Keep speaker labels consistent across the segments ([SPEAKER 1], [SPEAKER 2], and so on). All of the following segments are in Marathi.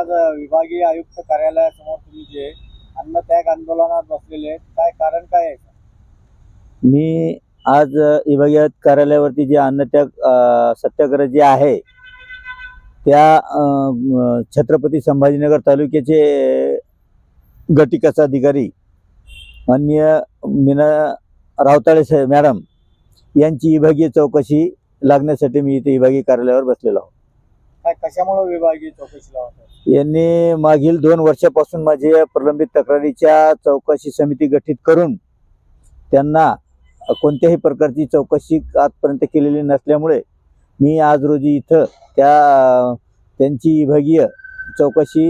[SPEAKER 1] आज विभागीय आयुक्त कार्यालयासमोर तुम्ही जे अन्नत्याग आंदोलनात बसलेले काय कारण काय आहे?
[SPEAKER 2] मी आज विभागीय कार्यालयावरती जे अन्नत्याग सत्याग्रह जे आहे त्या छत्रपती संभाजीनगर तालुक्याचे गटिकाचा अधिकारी मान्य मीना रावताळे साहेब मॅडम यांची विभागीय चौकशी लागण्यासाठी मी इथे विभागीय कार्यालयावर बसलेलो आहोत.
[SPEAKER 1] काय कशामुळे विभागीय
[SPEAKER 2] यांनी मागील दोन वर्षापासून माझे प्रलंबित तक्रारीच्या चौकशी समिती गठीत करून त्यांना कोणत्याही प्रकारची चौकशी आजपर्यंत केलेली नसल्यामुळे मी आज रोजी इथं त्या त्यांची विभागीय चौकशी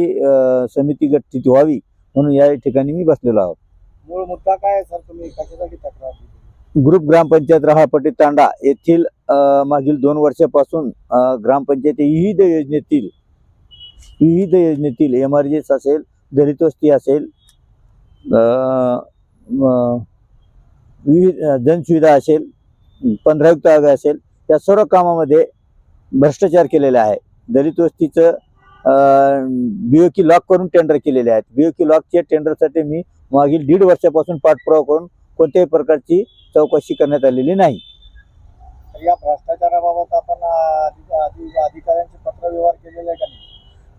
[SPEAKER 2] समिती गठीत व्हावी म्हणून या ठिकाणी मी बसलेलो आहोत.
[SPEAKER 1] मूळ मुद्दा काय सर? तुम्ही कशासाठी तक्रार
[SPEAKER 2] ग्रुप ग्रामपंचायत रहापट्टी तांडा येथील मागील दोन वर्षापासून ग्रामपंचायती विविध योजनेतील विविध योजनेतील एम आर जी असेल दलित वस्ती असेल विविध जनसुविधा असेल पंधरायुक्त आयोग असेल या सर्व कामामध्ये भ्रष्टाचार केलेला आहे. दलित वस्तीचं बीओकी की लॉक करून टेंडर केलेले आहेत. बी लॉकच्या टेंडरसाठी मी मागील दीड वर्षापासून पाठपुरावा करून कोणत्याही प्रकारची चौकशी करण्यात आलेली नाही.
[SPEAKER 1] म्हणजे या भ्रष्टाचाराबाबत आपण अधिकाऱ्यांचे पत्र व्यवहार केलेले आहे का नाही?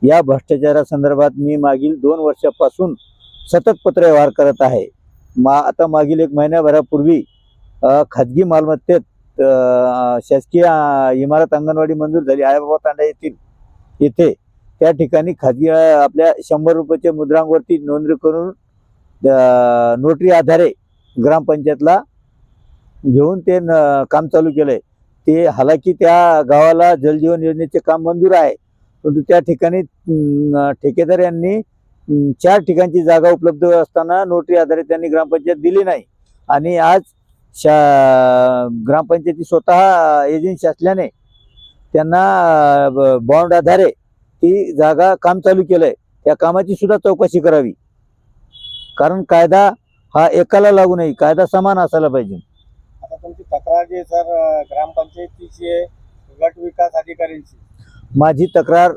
[SPEAKER 2] या भ्रष्टाचारासंदर्भात मी मागील दोन वर्षापासून सतत पत्र व्यवहार करत आहे. मा आता मागील एक महिन्याभरापूर्वी खाजगी मालमत्तेत शासकीय इमारत अंगणवाडी मंजूर झाली. आयाबाबा तांडा येथील येथे त्या ठिकाणी खाजगी आपल्या शंभर रुपयाच्या मुद्रांवरती नोंदणी करून नोटरी आधारे ग्रामपंचायतला घेऊन ते न- काम चालू केलंय. ते हालाकी त्या गावाला जलजीवन योजनेचे काम मंजूर आहे. परंतु त्या ठिकाणी ठेकेदार यांनी चार ठिकाणची जागा उपलब्ध असताना नोटरी आधारे त्यांनी ग्रामपंचायत दिली नाही. आणि आज शा ग्रामपंचायती स्वतः एजन्सी असल्याने त्यांना बॉन्ड आधारे ती जागा काम चालू केलंय. त्या कामाची सुद्धा चौकशी करावी. कारण कायदा हा एकाला लागू नाही कायदा समान असायला पाहिजे.
[SPEAKER 1] तुमची तक्रार जी सर ग्रामपंचायतीची आहे गट विकास अधिकाऱ्यांची.
[SPEAKER 2] माझी तक्रार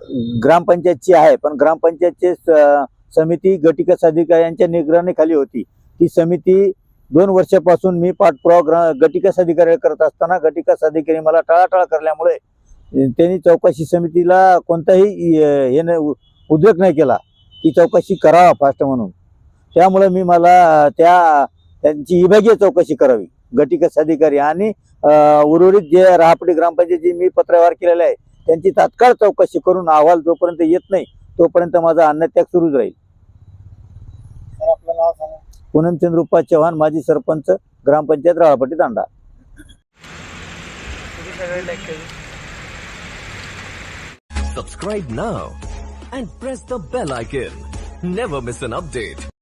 [SPEAKER 2] ग्रामपंचायतची आहे पण ग्रामपंचायतचे स- समिती गटिकस अधिकारी यांच्या निगराणीखाली होती. ती समिती दोन वर्षापासून मी पाठपुरावा ग्रा गटिकस अधिकारी करत असताना गटिकस अधिकारी मला टाळाटाळ करल्यामुळे त्यांनी चौकशी समितीला कोणताही हे नाही उ- नाही केला. की चौकशी करावा फास्ट म्हणून. त्यामुळे मी मला त्या त्यांची विभागीय चौकशी करावी. गटिकस अधिकारी आणि उर्वरित जे राहापडी ग्रामपंचायतची मी पत्रव्यवहार केलेला आहे त्यांची तात्काळ चौकशी करून अहवाल जोपर्यंत येत नाही तोपर्यंत माझा अन्नत्याग सुरूच राहील
[SPEAKER 1] नाव
[SPEAKER 2] पूनमचंद्र रुपा चव्हाण माजी सरपंच ग्रामपंचायत राळापट्टी तांडा
[SPEAKER 3] Subscribe now and press the bell icon. Never miss an update.